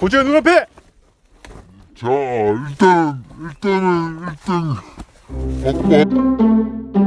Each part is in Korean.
고지현 눈앞에 자, 일단, 일단은, 1등 확보. 그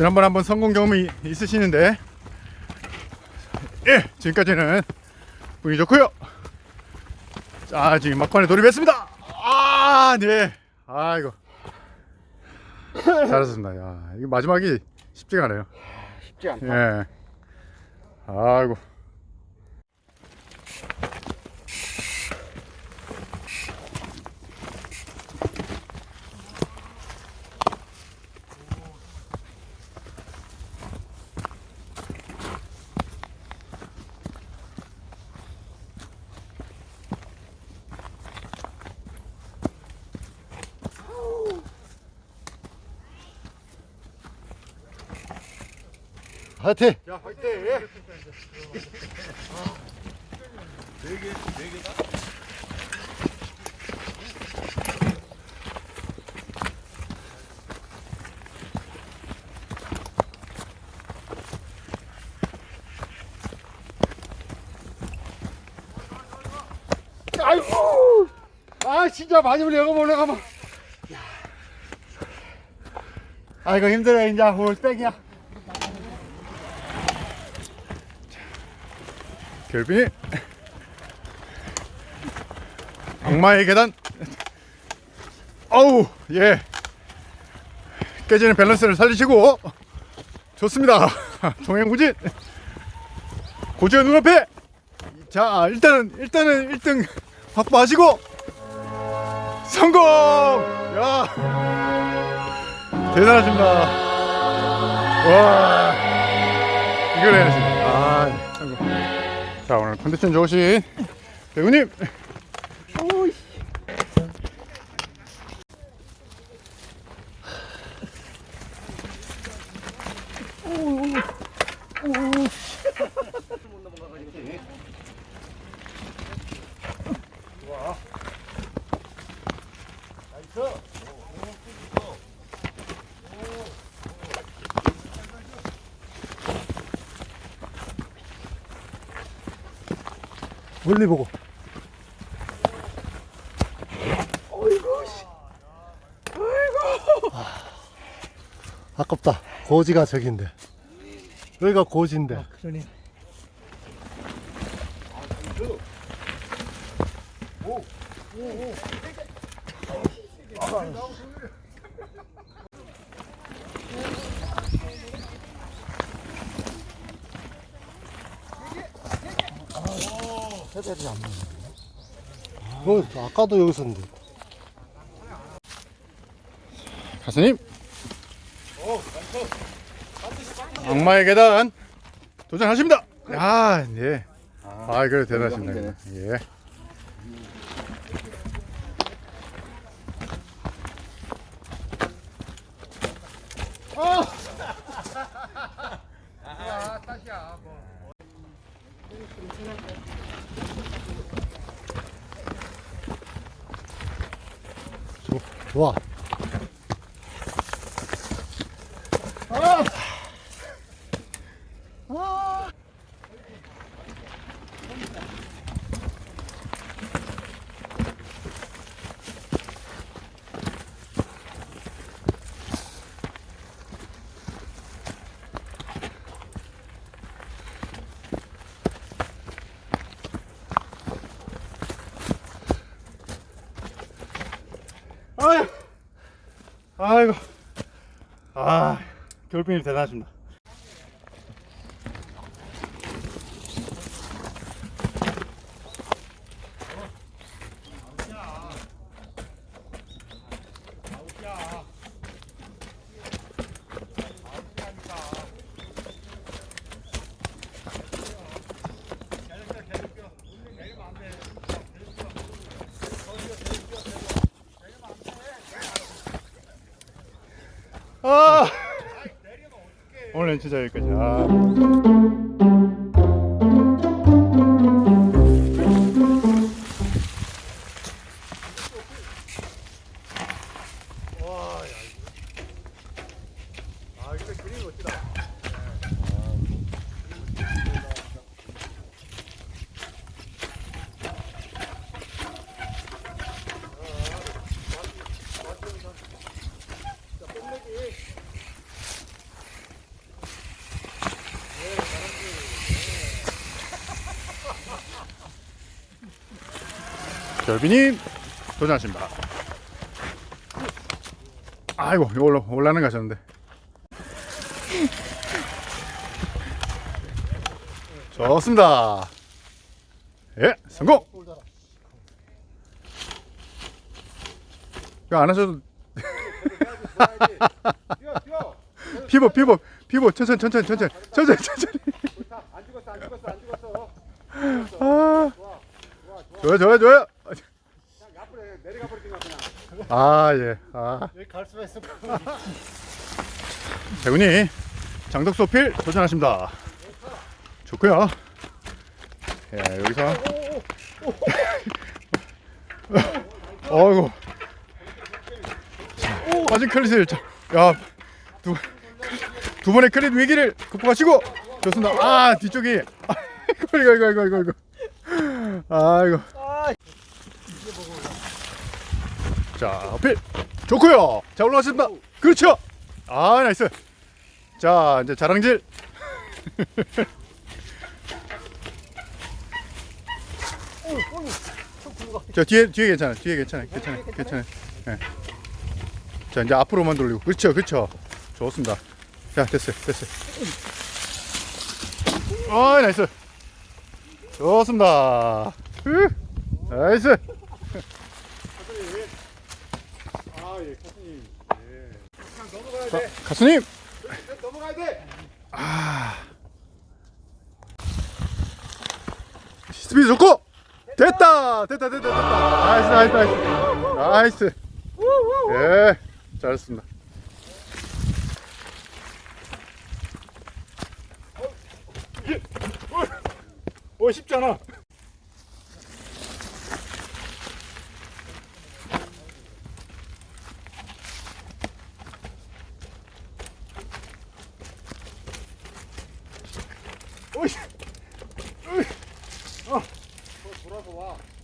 지난번 한번 성공 경험이 있으시는데 예 지금까지는 운이 좋고요. 자 지금 막판에 돌입했습니다. 아네. 아이고. 잘하셨습니다. 야 이거 마지막이 쉽지가 않아요. 쉽지 않다. 예. 아이고 하여튼 자 화이팅! 아이고! 아 진짜 많이 올라가면 올라가면 아이고 힘들어 이제. 오늘 땡이야 결빈이 악마의 계단. 어우 예. 깨지는 밸런스를 살리시고. 좋습니다. 동행구진 고지현 눈앞에. 자 일단은 일단은 1등 확보하시고. 성공! 야. 대단하십니다. 와. 이걸 해내시네 아 네, 성공 자 오늘 컨디션 좋으신 배우님 멀리 보고. 아깝다. 고지가 저긴데. 여기가 고지인데. 그러네. 헤드리 안 보이네 어, 아까도 여기 있었는데 가수님 악마의 계단 도전하십니다 야, 네. 아, 그래 대단하십니다. 예. 좋아. 아 유, 아이고, 아, 결빈이 대단하십니다. 오늘 진짜 여기까지 아. 아 결빈님 도전하십니다. 아이고 이걸로 올라는 가셨는데. 좋습니다. 예, 성공. 이거 안 하셔도 피부 피부 피부 천천히 천천히 천천히 천천히 천천히. 안 죽었어 안 죽었어 안 죽었어. 아, 좋아 좋아 좋아. 내려가 거야 그냥. 아 예. 아. 여기 갈 수가 있어. 대군이 장덕 소필 도전하십니다. 좋고요. 예, 여기서 어이구 자, 빠진 클릿을 자, 야, 두, 두 번의 클릿 위기를 극복하시고 좋습니다. 아 뒤쪽이 아이고 이거 이거 이거 이거 이거 아이고 자 어필 좋고요. 자 올라가십니다. 그렇죠. 아 나이스. 자 이제 자랑질. 저 뒤에 뒤에 괜찮아. 뒤에 괜찮아. 괜찮아. 괜찮아. 예. 자 이제 앞으로만 돌리고. 그렇죠. 그렇죠. 좋습니다. 자 됐어요. 됐어요. 아 나이스. 좋습니다. 으, 나이스. 아 예 가수님. 예. 넘어가야 자, 돼. 가수님. 넘어가야 돼. 스피드 좋고 됐다 됐다 됐다 됐다 나이스 나이스 나이스 나이스 예 잘했습니다 오 쉽지 않아 돌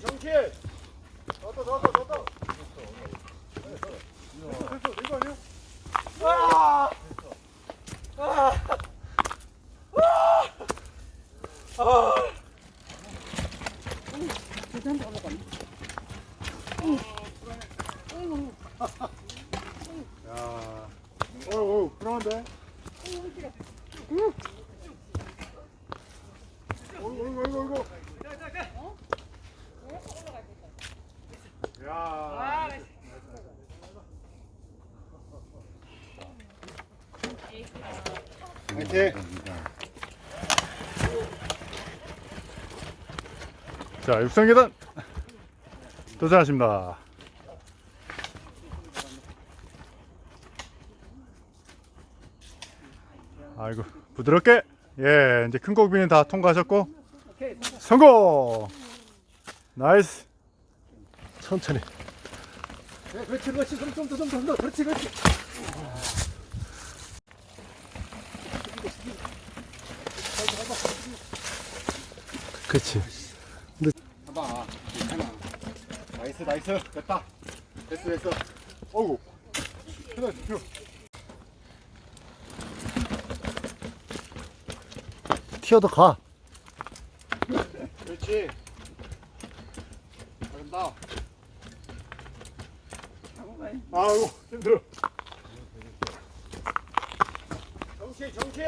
정신 정신. 더더 더더 더. 이거 아니야? 야, 어, 어, 불안한데? 어이구, 어이구, 어이구, 어이구. 야. 화이팅. 자, 육상 계단 도전하십니다. 아이고 부드럽게 예 이제 큰 고비는 다 통과하셨고 성공 나이스 천천히. 네, 그렇지, 그렇지. 좀, 좀 더, 좀 더, 좀 더. 그렇지, 그렇지. 그렇지. 봐봐. 괜찮아. 나이스, 나이스. 됐다. 됐어, 됐어. 어우. 하나, 둘. 튀어도 가. 그렇지. 잘한다. 아이고, 힘들어. 정치, 정치.